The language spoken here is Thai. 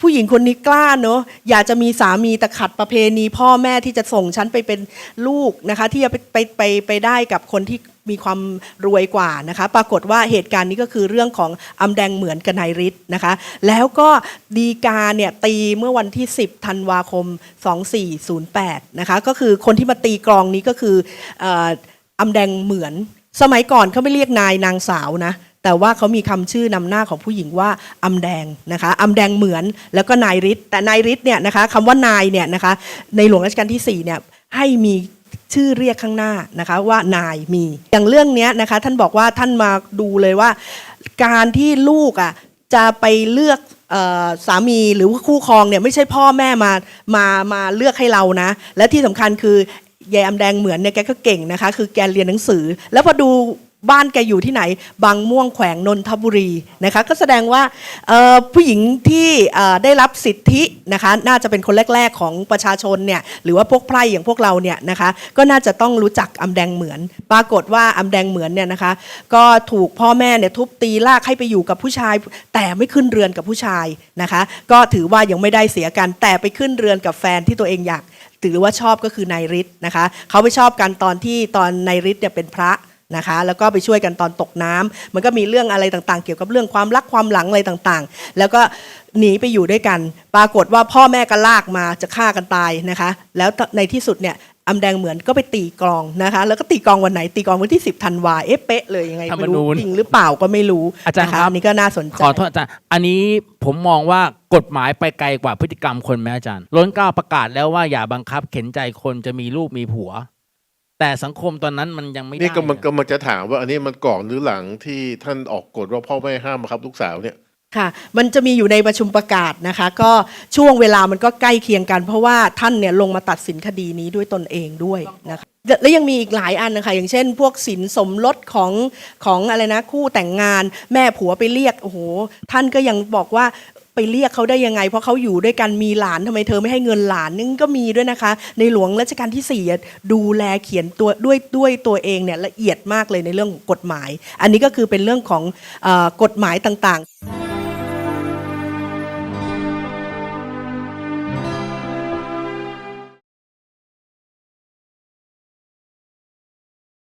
ผู้หญิงคนนี้กล้าเนอะอยากจะมีสามีแต่ขัดประเพณีพ่อแม่ที่จะส่งฉันไปเป็นลูกนะคะ ที่จะไปไปไปไปได้กับคนที่มีความรวยกว่านะคะ ปรากฏว่าเหตุการณ์นี้ก็คือเรื่องของอำแดงเหมือนกับนายฤทธิ์นะคะ แล้วก็ดีกาเนี่ยตีเมื่อวันที่ 10ธันวาคม 2408นะคะก็คือคนที่มาตีกลองนี้ก็คืออ่ออำแดงเหมือน สมัยก่อนเขาไม่เรียกนายนางสาวนะ แต่ว่าเขามีคำชื่อนำหน้าของผู้หญิงว่าอำแดงนะคะอำแดงเหมือนแล้วก็นายฤทธิ์แต่นายฤทธิ์เนี่ยนะคะคำว่านายเนี่ยนะคะในหลวงรัชกาลที่4เนี่ยให้มีชื่อเรียกข้างหน้านะคะว่านายมีอย่างเรื่องนี้นะคะท่านบอกว่าท่านมาดูเลยว่า การที่ลูกอะจะไปเลือกสามีหรือว่าคู่ครองเนี่ยไม่ใช่พ่อแม่มามามาเลือกให้เรานะ และที่สำคัญคือ ยายอำแดงเหมือนเนี่ยแกก็เก่งนะคะ คือแกเรียนหนังสือ แล้วพอดูบ้านแกอยู่ที่ไหน บางม่วงแขวงนนทบุรีนะคะ ก็แสดงว่าผู้หญิงที่ได้รับสิทธินะคะ น่าจะเป็นคนแรก ๆ ของประชาชนเนี่ย หรือว่าพวกไพร่อย่างพวกเราเนี่ยนะคะ ก็น่าจะต้องรู้จักอำแดงเหมือน ปรากฏว่าอำแดงเหมือนเนี่ยนะคะ ก็ถูกพ่อแม่เนี่ยทุบตีลากให้ไปอยู่กับผู้ชาย แต่ไม่ขึ้นเรือนกับผู้ชายนะคะ ก็ถือว่ายังไม่ได้เสียกัน แต่ไปขึ้นเรือนกับแฟนที่ตัวเองอยาก ถือว่าชอบก็คือนายฤทธิ์นะคะเขาไปชอบกันตอนที่ตอนนายฤทธิ์เนี่ยเป็นพระนะคะแล้วก็ไปช่วยกันตอนตกน้ำมันก็มีเรื่องอะไรต่างๆ เกี่ยวกับเรื่องความรักความหลังอะไรต่างๆ แล้วก็หนีไปอยู่ด้วยกัน ปรากฏว่าพ่อแม่ก็ลากมาจะฆ่ากันตายนะคะ แล้วในที่สุดเนี่ย อำแดงเหมือนก็ไปตีกลองนะคะ แล้วก็ตีกลองวันไหนตีกลองวันที่ 10ธันวาเอ๊ะเป๊ะเลยยังไงธรรมไม่นูรู้ญจริงหรือเปล่าก็ไม่รู้อาจารย์นะคะครับอันนี้ก็น่าสนใจขอโทษอาจารย์อันนี้ผมมองว่ากฎหมายไปไกลกว่าพฤติกรรมคนไหมอาจารย์ล้นเกล้าประกาศแล้วว่าอย่าบังคับ เข็นใจคนจะมีลูกมีผัว แต่สังคมตอนนั้นมันยังไม่ได้นี่ก็มันก็มันจะถามว่าอันนี้มันก่อนหรือหลังที่ท่านออกกฎว่าพ่อไม่ห้ามบังคับลูกสาวเนี่ย ค่ะมันจะมีอยู่ในประชุมประกาศนะคะ ก็ช่วงเวลามันก็ใกล้เคียงกัน เพราะว่าท่านเนี่ยลงมาตัดสินคดีนี้ด้วยตนเองด้วยนะคะและยังมีอีกหลายอันนะคะอย่างเช่น พวกสินสมรสของของอะไรนะคู่แต่งงาน แม่ผัวไปเรียกโอ้โหท่านก็ยังบอกว่าไปเรียกเขาได้ยังไง เพราะเขาอยู่ด้วยกันมีหลานทำไมเธอไม่ให้เงินหลานนี่ก็มีด้วยนะคะ ในหลวงรัชกาลที่สี่อะดูแลเขียนตัวด้วยด้วยตัวเองเนี่ยละเอียดมากเลยในเรื่องของกฎหมาย อันนี้ก็คือเป็นเรื่องของเออกฎหมายต่างๆ